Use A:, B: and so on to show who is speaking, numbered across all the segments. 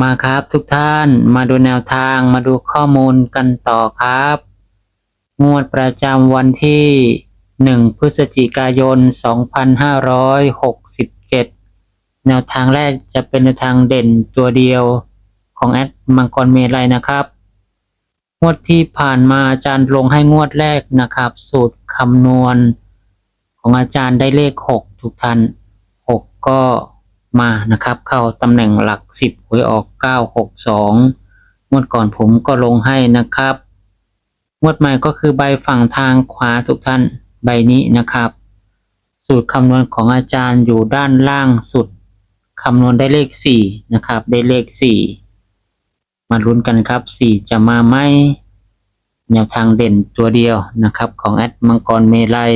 A: มาครับทุกท่านมาดูแนวทางมาดูข้อมูลกันต่อครับ งวดประจำวันที่ 1 พฤศจิกายน 2567 แนวทางแรกจะเป็นแนวทางเด่นตัวเดียวของแอดมังกรเมลัยนะครับ งวดที่ผ่านมาอาจารย์ลงให้งวดแรกนะครับ สูตรคำนวณของอาจารย์ได้เลข 6 ทุกท่าน 6 ก็ มานะครับ เข้าตำแหน่งหลัก 10หวยออก 962งวดก่อนผมก็ลงให้นะครับงวดใหม่ก็คือใบฝั่งทางขวาทุกท่านใบนี้นะครับ สูตรคำนวณของอาจารย์อยู่ด้านล่างสุดคำนวณได้เลข 4 นะครับ ได้เลข 4 มาลุ้นกันครับ 4 จะมาไหมแนวทางเด่นตัวเดียวนะครับ ของแอดมังกรเมลัย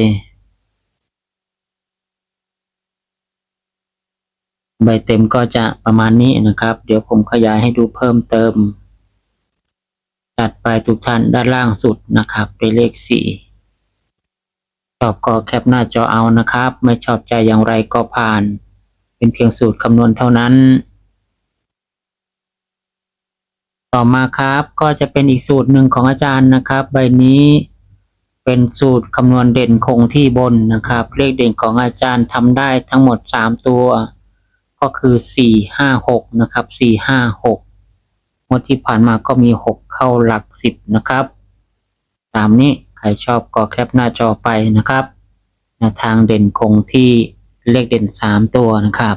A: ใบเต็มก็จะประมาณนี้นะครับ เดี๋ยวผมขยายให้ดูเพิ่มเติม ตัดไปทุกท่านด้านล่างสุดนะครับเป็นเลขสี่ชอบก็แคปหน้าจอเอานะครับ ไม่ชอบใจอย่างไรก็ผ่าน เป็นเพียงสูตรคำนวณเท่านั้น ต่อมาครับก็จะเป็นอีกสูตรหนึ่งของอาจารย์นะครับ ใบนี้เป็นสูตรคำนวณเด่นคงที่บนนะครับ เลขเด่นของอาจารย์ทำได้ทั้งหมด 3 ตัว ก็คือ 4 5 6 นะครับ 4 5 6งวดที่ผ่านมาก็มี 6 เข้าหลัก 10 นะครับ ตามนี้ใครชอบก็แคปหน้าจอไปนะครับแนวทางเด่นคงที่เลขเด่น 3 ตัวนะครับ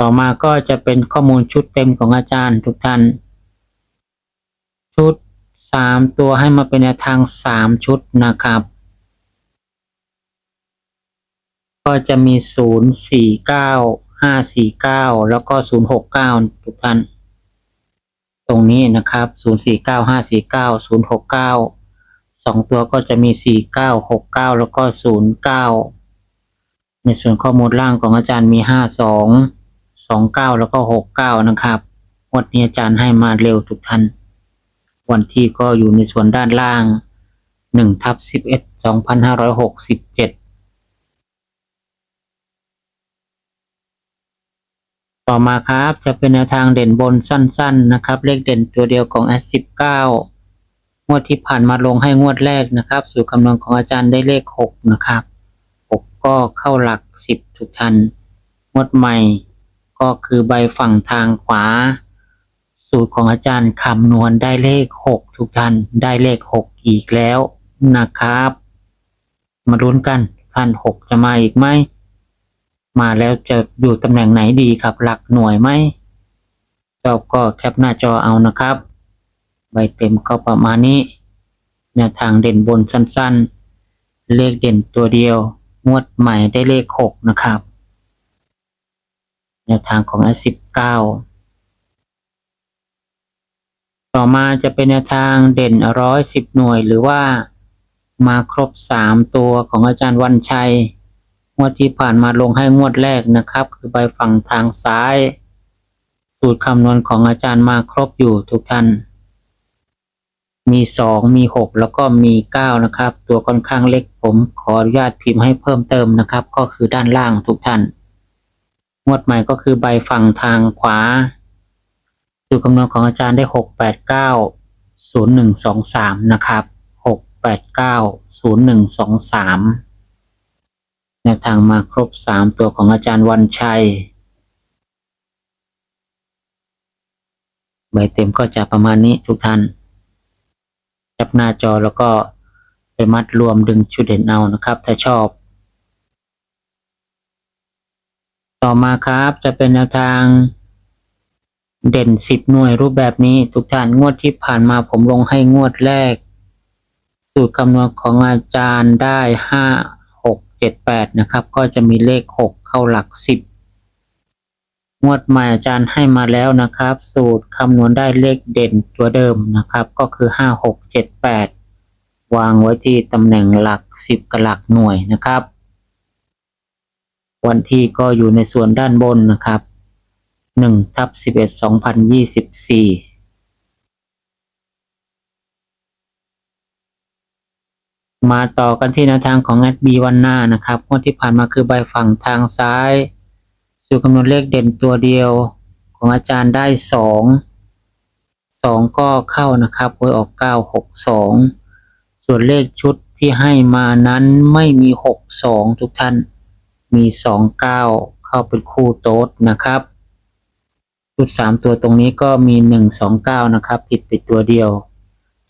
A: ต่อมาก็จะเป็นข้อมูลชุดเต็มของอาจารย์ทุกท่าน ชุด 3 ตัวให้มาเป็นแนวทาง 3 ชุดนะครับ ก็จะมี 0 4 9 5 4 9 แล้วก็ 0 6 9 ทุกท่าน ตรงนี้นะครับ 0 4 9 5 4 9 0 6 9 2 ตัวก็จะมี 4 9 6 9 แล้วก็ 0 9 ในส่วนข้อมูลล่างของอาจารย์มี 5 2 2 9 แล้วก็ 6 9 นะครับวันนี้อาจารย์ให้มาเร็วทุกท่าน วันที่ก็อยู่ในส่วนด้านล่าง1ทับ11 2567 ต่อมาครับจะเป็นแนวทางเด่นบนสั้น ๆนะครับ เลขเด่นตัวเดียวของ S19 งวดที่ผ่านมาลงให้งวดแรกนะครับ สู่คำนวณของอาจารย์ได้เลข 6 นะครับ 6 ก็เข้าหลัก 10 ทุกท่านงวดใหม่ก็คือใบฝั่งทางขวา สูตรของอาจารย์คำนวณได้เลข 6 ทุกท่านได้เลข 6 อีกแล้วนะครับ มาลุ้นกันท่าน6 จะมาอีกไหม มาแล้วจะอยู่ตำแหน่งไหนดีครับ หลักหน่วยไหมชอบก็แคปหน้าจอเอานะครับ ใบเต็มก็ประมาณนี้ แนวทางเด่นบนสั้นๆ เลขเด่นตัวเดียว งวดใหม่ได้เลข 6 นะครับ แนวทางของ S19 ต่อมาจะเป็นแนวทางเด่นร้อยสิบหน่วยหรือว่ามาครบ 3 ตัวของอาจารย์วันชัย งวดที่ผ่านมาลงให้งวดแรกนะครับ คือใบฝั่งทางซ้าย สูตรคำนวณของอาจารย์มาครบอยู่ทุกท่าน มีสองมีหกแล้วก็มีเก้านะครับ ตัวค่อนข้างเล็กผมขออนุญาตพิมพ์ให้เพิ่มเติมนะครับ ก็คือด้านล่างทุกท่าน งวดใหม่ก็คือใบฝั่งทางขวา สูตรคำนวณของอาจารย์ได้หกแปดเก้าศูนย์หนึ่งสองสามนะครับหก แนย์หนึ่งสองสามแนวทางมาครบสามตัวของอาจารย์วันชัย ใบเต็มก็จะประมาณนี้ทุกท่าน จับหน้าจอแล้วก็ไปมัดรวมดึงชุดเด่นเอานะครับ ถ้าชอบ ต่อมาครับจะเป็นแนวทางเด่นสิบหน่วยรูปแบบนี้ทุกท่านงวดที่ผ่านมาผมลงให้งวดแรก สูตรคำนวณของอาจารย์ได้ห้า 6 7 8 นะครับ ก็จะมีเลข 6 เข้าหลัก 10 งวดใหม่อาจารย์ให้มาแล้วนะครับ สูตรคำนวณได้เลขเด่นตัวเดิมนะครับ ก็คือ 5 6 7 8 วางไว้ที่ตำแหน่งหลัก 10 กับหลักหน่วยนะครับ วันที่ก็อยู่ในส่วนด้านบนนะครับ1ทับ11 2024 มาต่อกันที่แนวทางของ s b วันหน้านะครับงวดที่ผ่านมาคือใบฝั่งทางซ้าย สูตรคำนวณเลขเด่นตัวเดียว ของอาจารย์ได้สองสองก็เข้านะครับหวยออกเก้าหกสองส่วนเลขชุดที่ให้มานั้นไม่มีหกสองทุกท่านมีสองเก้าเข้าเป็นคู่โต๊ดนะครับชุดสามตัวตรงนี้ก็มีหนึ่งสองเก้านะครับ ผิดไปตัวเดียว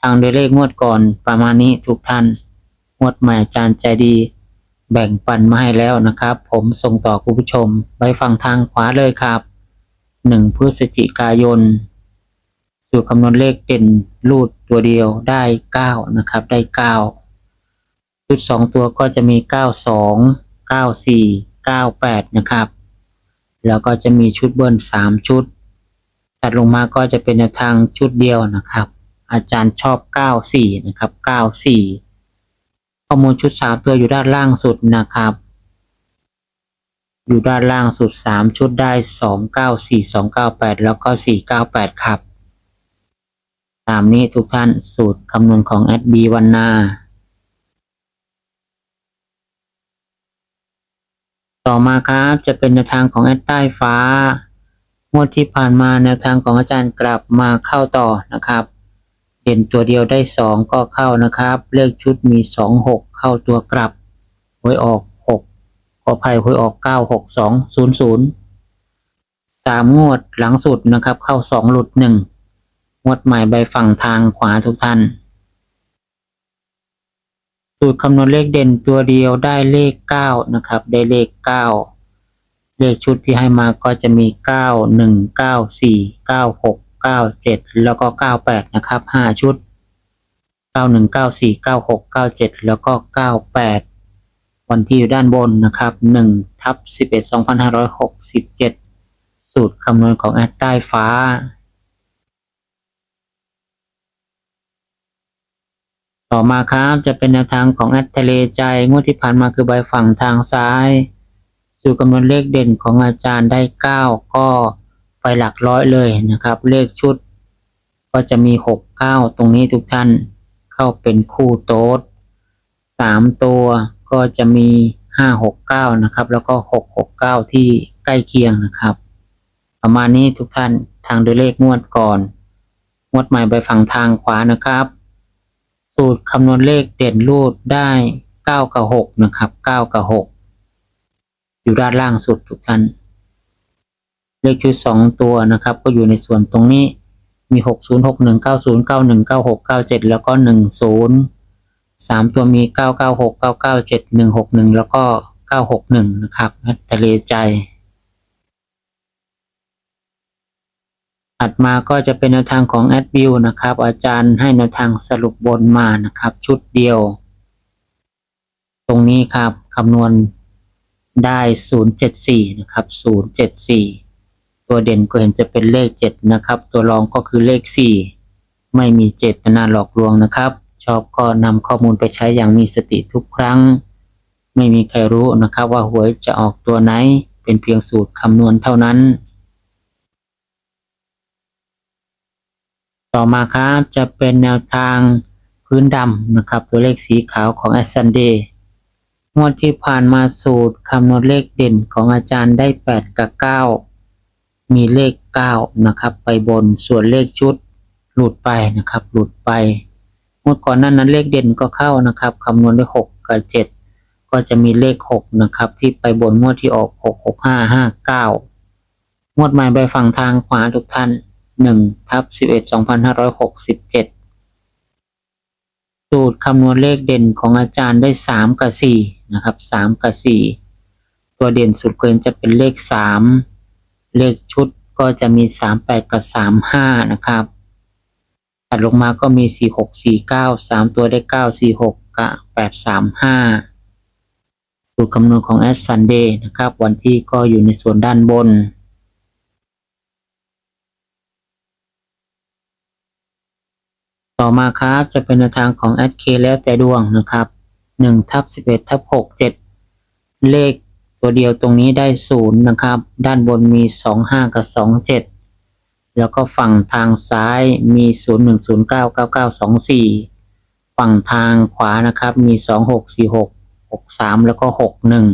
A: ทางโดยเลขงวดก่อนประมาณนี้ทุกท่าน งวดใหม่อาจารย์ใจดี แบ่งปันมาให้แล้วนะครับ ผมส่งต่อคุณผู้ชมไปฟังทางขวาเลยครับหนึ่งพฤศจิกายนสูตรคำนวณเลขเด่นรูดตัวเดียวได้เก้านะครับ ได้เก้าชุดสองตัวก็จะมีเก้าสองเก้าสี่เก้าแปดนะครับ แล้วก็จะมีชุดเบิ้ลสามชุด ตัดลงมาก็จะเป็นทางชุดเดียวนะครับ อาจารย์ชอบเก้าสี่นะครับเก้าสี่ ข้อมูลชุดสามตัวอยู่ด้านล่างสุดนะครับ อยู่ด้านล่างสุดสามชุดได้สองเก้าสี่สองเก้าแปดแล้วก็สี่เก้าแปดครับ ตามนี้ทุกท่านสูตรคำนวณของแอดบีวันนาต่อมาครับจะเป็นแนวทางของแอดใต้ฟ้างวดที่ผ่านมาแนวทางของอาจารย์กลับมาเข้าต่อนะครับ เด่นตัวเดียวได้สองก็เข้านะครับ เลขชุดมีสองหกเข้าตัวกลับหวยออกหกขออภัยหวยออกเก้าหกสองศูนย์ศูนย์สามงวดหลังสุดนะครับ เข้าสองหลุดหนึ่งงวดใหม่ใบฝั่งทางขวาทุกท่านสูตรคำนวณเลขเด่นตัวเดียวได้เลขเก้านะครับ ได้เลขเก้าเลขชุดที่ให้มาก็จะมีเก้าหนึ่งเก้าสี่เก้าหก เก้าเจ็ดแล้วก็เก้าแปดนะครับห้าชุดเก้าหนึ่งเก้าสี่เก้าหกเก้าเจ็ดแล้วก็เก้าแปดวันที่อยู่ด้านบนนะครับหนึ่งทับสิบเอ็ดสองพันห้าร้อยหกสิบเจ็ดสูตรคำนวณของแอดใต้ฟ้าต่อมาครับจะเป็นแนวทางของแอดทะเลใจงวดที่ผ่านมาคือใบฝั่งทางซ้าย สูตรคำนวณเลขเด่นของอาจารย์ได้ 9 ก็ ไปหลักร้อยเลยนะครับ เลขชุด ก็จะมี 6 9 ตรงนี้ทุกท่านเข้าเป็นคู่โต๊ด3 ตัวก็จะมี 5 6 9 นะครับ แล้วก็ 6 6 9 ที่ใกล้เคียงนะครับ ประมาณนี้ทุกท่านทางโดยเลขงวดก่อน งวดใหม่ไปฝั่งทางขวานะครับ สูตรคำนวณเลขเด่นรูดได้ 9 กับ 6 นะครับ 9 กับ 6 อยู่ด้านล่างสุดทุกท่าน ขชุดสองตัวนะครับ ก็อยู่ในส่วนตรงนี้มีหกศูนย์หกหนึ่งเก้าศูนย์เก้าหนึ่งเก้าหกเก้าเจ็ดแล้วก็หนึ่งศูนย์สามตัวมีเก้าเก้าหกเก้าเก้าเจ็ดหนึ่งหกหนึ่งแล้วก็เก้าหกหนึ่งนะครับทะเลใจถัดมาก็จะเป็นแนวทางของแอดบิวนะครับ อาจารย์ให้แนวทางสรุปบนมานะครับ ชุดเดียว ตรงนี้ครับคำนวณได้ 074 นะครับ 074 ตัวเด่นก็เห็นจะเป็นเลข 7 นะครับ ตัวรองก็คือเลข 4 ไม่มีเจตนาหลอกลวงนะครับ ชอบก็นำข้อมูลไปใช้อย่างมีสติทุกครั้ง ไม่มีใครรู้นะครับว่าหวยจะออกตัวไหน เป็นเพียงสูตรคำนวณเท่านั้น ต่อมาครับจะเป็นแนวทางพื้นดำนะครับตัวเลขสีขาวของ a s c e n d a y งวดที่ผ่านมาสูตรคำนวณเลขเด่นของอาจารย์ได้ 8 กับ 9 มีเลข 9 นะครับ ไปบนส่วนเลขชุดหลุดไปนะครับ หลุดไปงวดก่อนหนั้นนั้นเลขเด่นก็เข้านะครับคำนวณด้วย6กับ7 ก็จะมีเลข 6 นะครับ ที่ไปบนงวดที่ออก 6 6 5 5 9 งวดใหม่ใบฝั่งทางขวาทุกท่าน1ทับ11 2567สูตรคำนวณเลขเด่นของอาจารย์ได้สามกับสี่นะครับสามกับสี่ตัวเด่นสุดเกินจะเป็นเลขสาม เลขชุดก็จะมีสามแปดกับสามห้านะครับถัดลงมาก็มีสี่หกสี่เก้าสามตัวได้เก้าสี่หกกับแปดสามห้าสูตรคำนวณของแอดซันเดนะครับ วันที่ก็อยู่ในส่วนด้านบนต่อมาครับจะเป็นแนวทางของแอดเคแล้วแต่ดวงนะครับหนึ่งทับสิบเอ็ดทับหกเจ็ดเลข ตัวเดียวตรงนี้ได้ศูนย์นะครับ ด้านบนมีสองห้ากับสองเจ็ดแล้วก็ฝั่งทางซ้ายมีศูนย์หนึ่งศูนย์เก้าเก้าเก้าสองสี่ฝั่งทางขวานะครับมีสองหกสี่หกหกสามแล้วก็หกหนึ่ง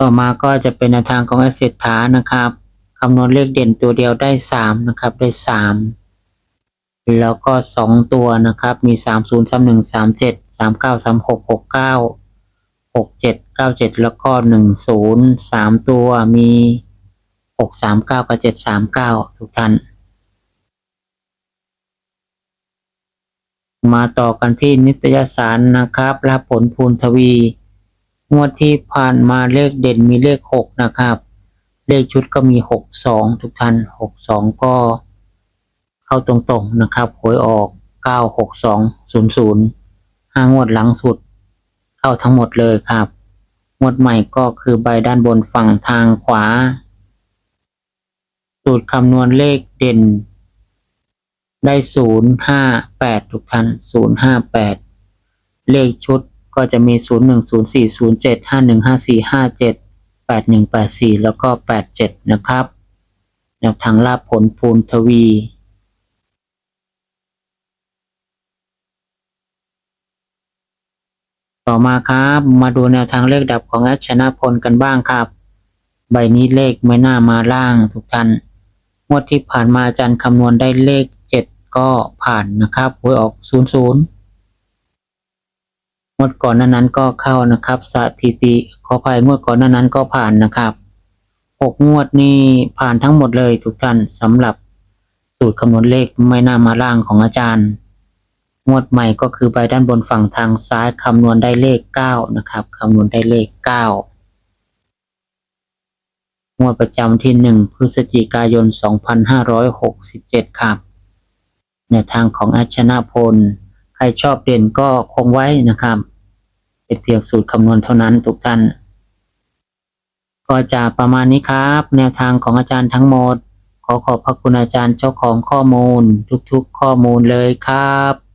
A: ต่อมาก็จะเป็นแนวทางของเอเศรษฐานะครับคำนวณเลขเด่นตัวเดียวได้สามนะครับได้สาม แล้วก็สองตัวนะครับ มีสามศูนย์สามหนึ่งสามเจ็ดสามเก้าสามหกหกเก้าหกเจ็ดเก้าเจ็ดแล้วก็หนึ่งศูนย์สามตัวมีหกสามเก้ากับเจ็ดสามเก้าทุกท่าน มาต่อกันที่นิตยสารนะครับรับผลภูนทวี งวดที่ผ่านมาเลขเด่นมีเลขหกนะครับ เลขชุดก็มีหกสองทุกท่านหกสองก็ เข้าตรงๆนะครับหวยออกเก้าหกสองศูนย์ศูนย์ห้างวดหลังสุด เข้าทั้งหมดเลยครับ งวดใหม่ก็คือใบด้านบนฝั่งทางขวา สูตรคำนวณเลขเด่น ได้ศูนย์ห้าแปดทุกท่านศูนย์ห้าแปดเลขชุดก็จะมีศูนย์หนึ่งศูนย์สี่ศูนย์เจ็ดห้าหนึ่งห้าสี่ห้าเจ็ดแปดหนึ่งแปดสี่แล้วก็แปดเจ็ดนะครับ แนวทางลาภผลภูนทวี ต่อมาครับ มาดูแนวทางเลขดับของแอดชนะพลกันบ้างครับ ใบนี้เลขไม่น่ามาล่างทุกท่านงวดที่ผ่านมาอาจารย์คำนวณได้เลขเจ็ดก็ผ่านนะครับหวยออกศูนย์ศูนย์งวดก่อนหนานั้นก็เข้านะครับสถิติขออภัยงวดก่อนหนานั้นก็ผ่านนะครับหกงวดนี้ผ่านทั้งหมดเลยทุกท่านสำหรับสูตรคำนวณเลขไม่น่ามาล่างของอาจารย์ งวดใหม่ก็คือใบด้านบนฝั่งทางซ้ายคำนวณได้เลขเก้านะครับคำนวณได้เลขเก้างวดประจำที่หนึ่งพฤศจิกายน 2567 ครับแนวทางของอัชนะพล ใครชอบเด่นก็คงไว้นะครับเป็นเพียงสูตรคำนวณเท่านั้นทุกท่าน ก็จะประมาณนี้ครับ แนวทางของอาจารย์ทั้งหมด ขอขอบพระคุณอาจารย์เจ้าของข้อมูล ทุกๆ ข้อมูลเลยครับ